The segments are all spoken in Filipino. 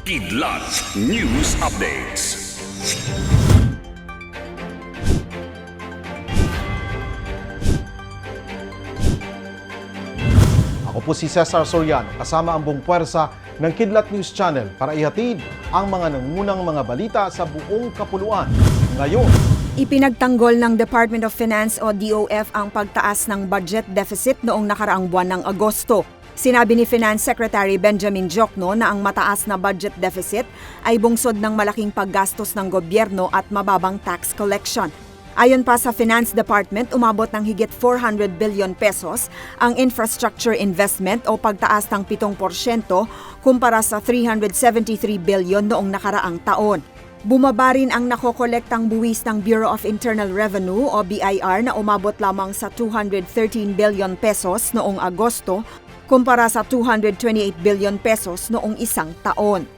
Kidlat News Updates. Ako po si Cesar Soriano, kasama ang buong puwersa ng Kidlat News Channel para ihatid ang mga nangunang mga balita sa buong kapuluan. Ngayon, Ipinagtanggol ng Department of Finance o DOF ang pagtaas ng budget deficit noong nakaraang buwan ng Agosto. Sinabi ni Finance Secretary Benjamin Jokno na ang mataas na budget deficit ay bungsod ng malaking paggastos ng gobyerno at mababang tax collection. Ayon pa sa Finance Department, umabot ng higit 400 billion pesos ang infrastructure investment o pagtaas ng 7% kumpara sa 373 billion noong nakaraang taon. Bumaba rin ang nakokolektang buwis ng Bureau of Internal Revenue o BIR na umabot lamang sa 213 billion pesos noong Agosto kumpara sa 228 billion pesos noong isang taon.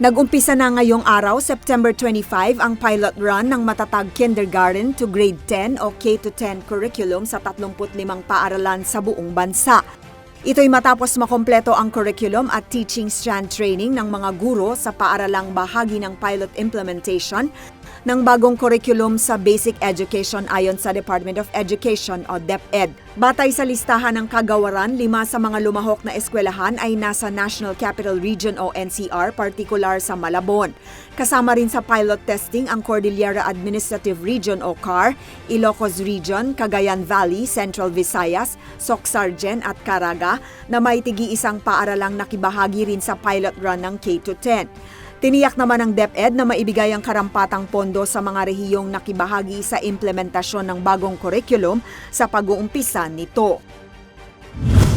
Nag-umpisa na ngayong araw, September 25, ang pilot run ng matatag kindergarten to grade 10 o K-10 curriculum sa 35 paaralan sa buong bansa. Ito'y matapos makompleto ang curriculum at teaching strand training ng mga guro sa paaralang bahagi ng pilot implementation ng bagong curriculum sa basic education ayon sa Department of Education o DepEd. Batay sa listahan ng kagawaran, lima sa mga lumahok na eskwelahan ay nasa National Capital Region o NCR, partikular sa Malabon. Kasama rin sa pilot testing ang Cordillera Administrative Region o CAR, Ilocos Region, Cagayan Valley, Central Visayas, Socsargen at Caraga na may tigi-isang paaralang nakibahagi rin sa pilot run ng K-10. Tiniyak naman ng DepEd na maibigay ang karampatang pondo sa mga rehiyong nakibahagi sa implementasyon ng bagong curriculum sa pag-uumpisa nito.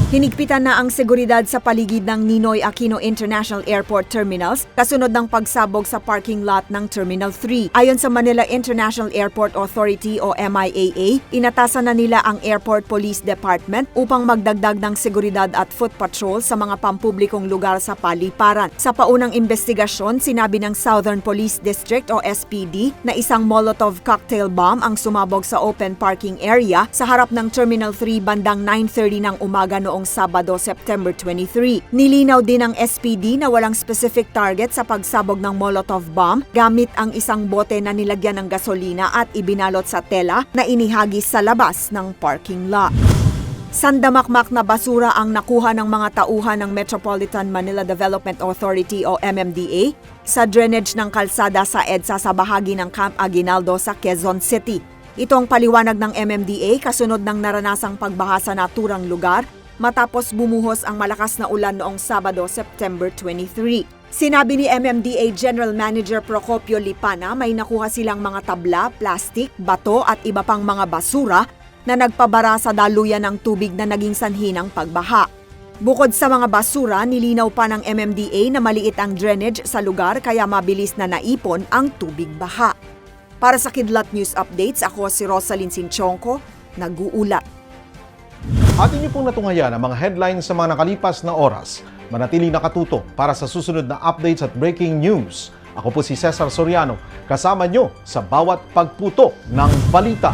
Hinigpitan na ang seguridad sa paligid ng Ninoy Aquino International Airport Terminals kasunod ng pagsabog sa parking lot ng Terminal 3. Ayon sa Manila International Airport Authority o MIAA, inatasan na nila ang Airport Police Department upang magdagdag ng seguridad at foot patrol sa mga pampublikong lugar sa paliparan. Sa paunang investigasyon, sinabi ng Southern Police District o SPD na isang Molotov cocktail bomb ang sumabog sa open parking area sa harap ng Terminal 3 bandang 9.30 ng umaga noong Sabado, September 23. Nilinaw din ng SPD na walang specific target sa pagsabog ng Molotov bomb gamit ang isang bote na nilagyan ng gasolina at ibinalot sa tela na inihagis sa labas ng parking lot. Sandamakmak na basura ang nakuha ng mga tauhan ng Metropolitan Manila Development Authority o MMDA sa drainage ng kalsada sa EDSA sa bahagi ng Camp Aguinaldo sa Quezon City. Ito ang paliwanag ng MMDA kasunod ng naranasang pagbaha sa naturang lugar matapos bumuhos ang malakas na ulan noong Sabado, September 23. Sinabi ni MMDA General Manager Procopio Lipana may nakuha silang mga tabla, plastik, bato at iba pang mga basura na nagpabara sa daluyan ng tubig na naging sanhi ng pagbaha. Bukod sa mga basura, nilinaw pa ng MMDA na maliit ang drainage sa lugar kaya mabilis na naipon ang tubig baha. Para sa Kidlat News Updates, ako si Rosalyn Sinchonko, nag-uulat. Atin niyo pong natungayan ang mga headlines sa mga nakalipas na oras. Manatiling nakatuto para sa susunod na updates at breaking news. Ako po si Cesar Soriano, kasama nyo sa bawat pagputo ng balita.